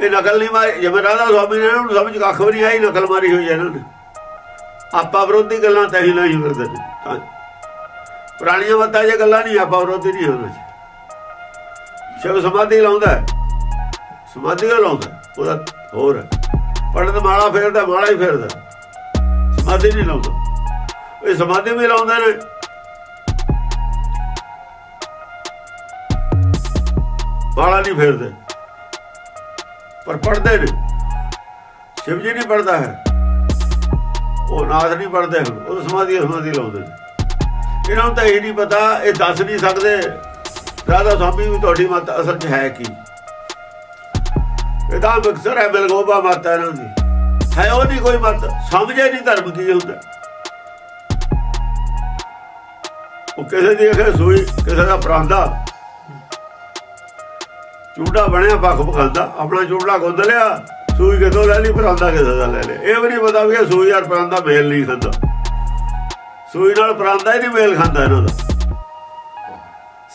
ਇਹ ਨਕਲ ਨਹੀਂ ਮਾਰੀ। ਜਿਵੇਂ ਰਾਧਾ ਸੁਆਮੀ ਨੇ ਇਹਨਾਂ ਨੂੰ ਸਮਝ ਕੱਖ ਵੀ ਨਹੀਂ ਆਈ, ਨਕਲ ਮਾਰੀ ਹੋਈ ਇਹਨਾਂ ਨੇ। ਆਪਾ ਵਿਰੋਧੀ ਗੱਲਾਂ ਤਾਂ ਹੀ ਲਈ ਫਿਰਦੇ ਤਾਂ ਪੁਰਾਣੀਆਂ ਮੱਤਾਂ ਜੇ ਗੱਲਾਂ ਨਹੀਂ, ਆਪਾ ਵਿਰੋਧੀ ਨਹੀਂ ਹੋਣਾ। ਸ਼ਿਵ ਸਮਾਧੀ ਲਾਉਂਦਾ ਸਮਾਧੀ ਲਾਉਂਦਾ ਉਹਦਾ ਹੋਰ ਹੈ। ਪੰਡਤ ਮਾਲਾ ਫੇਰਦਾ, ਮਾਲਾ ਹੀ ਫੇਰਦਾ। ਸਮਾਧੀ ਨਹੀਂ ਲਾਉਂਦਾ। ਇਹ ਸਮਾਧੀ ਵੀ ਲਾਉਂਦੇ ਨੇ। ਮਾਲਾ ਨਹੀਂ ਫੇਰਦੇ। ਪਰ ਪੜਦੇ ਨੇ ਸ਼ਿਵ ਜੀ ਨਹੀਂ ਪੜਦਾ ਹੈ। ਉਹ ਨਾਥ ਨਹੀਂ ਪੜਦੇ ਉਹ ਸਮਾਧੀ ਸਮਾਧੀ ਲਾਉਂਦੇ ਨੇ। ਇਹਨਾਂ ਨੂੰ ਤਾਂ ਇਹ ਨਹੀਂ ਪਤਾ, ਇਹ ਦੱਸ ਨਹੀਂ ਸਕਦੇ, ਰਾਧਾ ਸਵਾਮੀ ਵੀ ਤੁਹਾਡੀ ਮਤ ਅਸਲ 'ਚ ਹੈ ਕੀ? ਇਹਦਾ ਮਕਸਦ ਹੈ ਬਿਲਗੋਬਾ ਮਾਤਾ ਇਹਨਾਂ ਦੀ। ਹੈ ਉਹ ਨਹੀਂ ਕੋਈ ਮਤ, ਸਮਝੇ ਨਹੀਂ ਧਰਮ ਕੀ ਹੁੰਦਾ। ਉਹ ਕਿਸੇ ਦੀ ਅਖੇ ਸੂਈ, ਕਿਸੇ ਦਾ ਪਰਾਂਦਾ ਚੂੜਾ ਬਣਿਆ ਪੱਖ ਪਖਾਂਦਾ ਆਪਣਾ ਚੂੜਾ ਗੁੰਦ ਲਿਆ, ਸੂਈ ਕਿਤੋਂ ਲੈ ਲਈ, ਪਰਾਂਦਾ ਕਿਸੇ ਦਾ ਲੈ ਲਿਆ। ਇਹ ਵੀ ਨਹੀਂ ਪਤਾ ਵੀ ਸੂਈ ਯਾਰ ਪਰਾਂਦਾ ਮੇਲ ਨਹੀਂ ਖਾਂਦਾ। ਸੂਈ ਨਾਲ ਪਰਾਂਦਾ ਹੀ ਨਹੀਂ ਮੇਲ ਖਾਂਦਾ ਇਹਨਾਂ ਦਾ।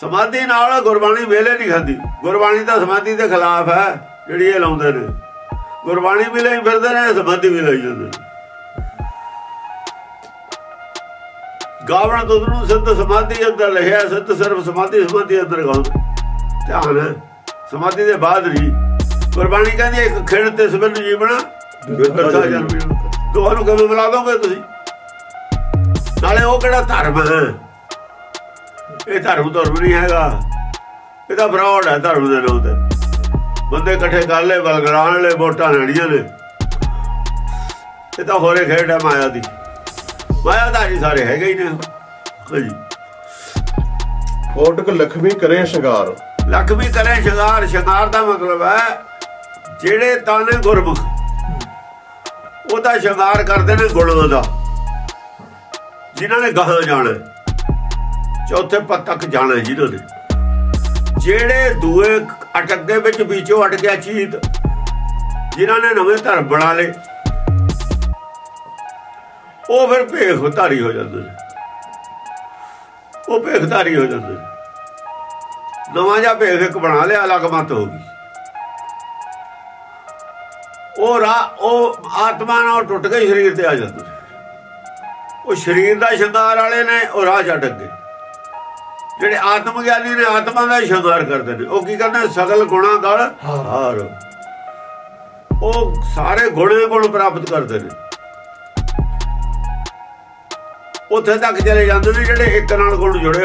ਸਮਾਧੀ ਨਾਲ ਗੁਰਬਾਣੀ ਮੇਲੇ ਨਹੀਂ ਖਾਂਦੀ। ਗੁਰਬਾਣੀ ਤਾਂ ਸਮਾਧੀ ਦੇ ਖਿਲਾਫ ਹੈ, ਜਿਹੜੀ ਇਹ ਲਾਉਂਦੇ ਨੇ। ਗੁਰਬਾਣੀ ਵੀ ਲਈ ਫਿਰਦੇ ਨੇ, ਸਮਾਧੀ ਵੀ ਲਈ ਜਾਂਦੇ ਨੇ। ਗਾਵਣ ਦੁੱਧ ਨੂੰ ਸਿੱਧ ਸਮਾਧੀ ਅੰਦਰ ਲਿਖਿਆ, ਸਿੱਧ ਸਿਰਫ ਸਮਾਧੀ ਸਮਾਧੀ ਅੰਦਰ ਗਾਉਂਦੇ। ਧਿਆਨ ਹੈ। ਸਮਾਧੀ ਦੇ ਬਾਅਦ ਨਹੀਂ ਗੁਰਬਾਣੀ ਕਹਿੰਦੀ ਇੱਕ ਖੇੜ ਤੇ ਸਬਨ ਜੀਵਣਾ ਜਨਮ। ਦੋਹਾਂ ਨੂੰ ਕਿਵੇਂ ਮਿਲਾ ਦੋਗੇ ਤੁਸੀਂ? ਨਾਲੇ ਉਹ ਕਿਹੜਾ ਧਰਮ? ਹੈ ਇਹ ਧਰਮ ਧਰਮ ਨਹੀਂ ਹੈਗਾ। ਇਹ ਤਾਂ ਫਰਾਡ ਹੈ ਧਰਮ ਦੇ ਨਾਮ ਤੇ। ਬੰਦੇ ਇਕੱਠੇ ਕਰ ਲੈ ਬਲਗਰਾਣ ਲੈ ਵੋਟਾਂ ਲੈਣੀਆਂ ਨੇ। ਇਹ ਤਾਂ ਹੋਰੇ ਖੇਡ ਹੈ ਮਾਇਆ ਦੀ। ਮਾਇਆ ਦਾ ਹੀ ਸਾਰੇ ਹੈਗੇ ਹੀ ਨੇ। ਹਾਂਜੀ। ਕੋਟਕ ਲਖਮੀ ਕਰੇ ਸ਼ਿੰਗਾਰ। ਲੱਖ ਵੀ ਕਰੇ ਸ਼ਿੰਗਾਰ ਸ਼ਿੰਗਾਰ ਦਾ ਮਤਲਬ ਹੈ, ਜਿਹੜੇ ਤਾਨੇ ਗੁਰਮੁਖ ਉਹਦਾ ਸ਼ਿੰਗਾਰ ਕਰਦੇ ਨੇ ਗੁਣਾਂ ਦਾ, ਜਿਨ੍ਹਾਂ ਨੇ ਗਾਹਾਂ ਜਾਣਾ, ਚੌਥੇ ਪਦ ਤੱਕ ਜਾਣਾ ਹੈ ਨੇ ਜਿਹੜੇ ਦੂਏ ਅਟਕਦੇ ਵਿੱਚ ਵਿੱਚੋਂ ਅਟ ਗਿਆ ਚੀਤ, ਜਿਨ੍ਹਾਂ ਨੇ ਨਵੇਂ ਧਰਮ ਬਣਾ ਲਏ, ਉਹ ਫਿਰ ਭੇਖ ਧਾਰੀ ਹੋ ਜਾਂਦੇ ਨੇ। ਉਹ ਭੇਖ ਧਾਰੀ ਹੋ ਜਾਂਦੇ ਨੇ। ਨਵਾਂ ਜਿਹਾ ਭੇਖ ਇੱਕ ਬਣਾ ਲਿਆ, ਅਲੱਗ ਮਤ ਹੋ ਗਈ। ਉਹ ਰਾ, ਉਹ ਆਤਮਾ ਨਾਲ ਟੁੱਟ ਕੇ ਸਰੀਰ ਤੇ ਆ ਜਾਂਦੇ। ਨੇ। ਉਹ ਸਰੀਰ ਦਾ ਸ਼ਿੰਗਾਰ ਵਾਲੇ ਨੇ, ਉਹ ਰਾਹ ਛੱਡ ਗਏ। ਜਿਹੜੇ ਆਤਮ ਗਿਆਨੀ ਨੇ, ਆਤਮਾ ਦਾ ਸ਼ਿੰਗਾਰ ਕਰਦੇ ਨੇ। ਉਹ ਕੀ ਕਰਦੇ ਸਗਲ ਗੁਣਾ ਗਲ ਹਾਰ। ਉਹ ਸਾਰੇ ਗੁਣੇ ਗੁਣ ਪ੍ਰਾਪਤ ਕਰਦੇ ਨੇ। ਉੱਥੇ ਤੱਕ ਚਲੇ ਜਾਂਦੇ ਨੇ, ਜਿਹੜੇ ਇੱਕ ਨਾਲ ਗੁਣ ਜੁੜੇ ਹੋਏ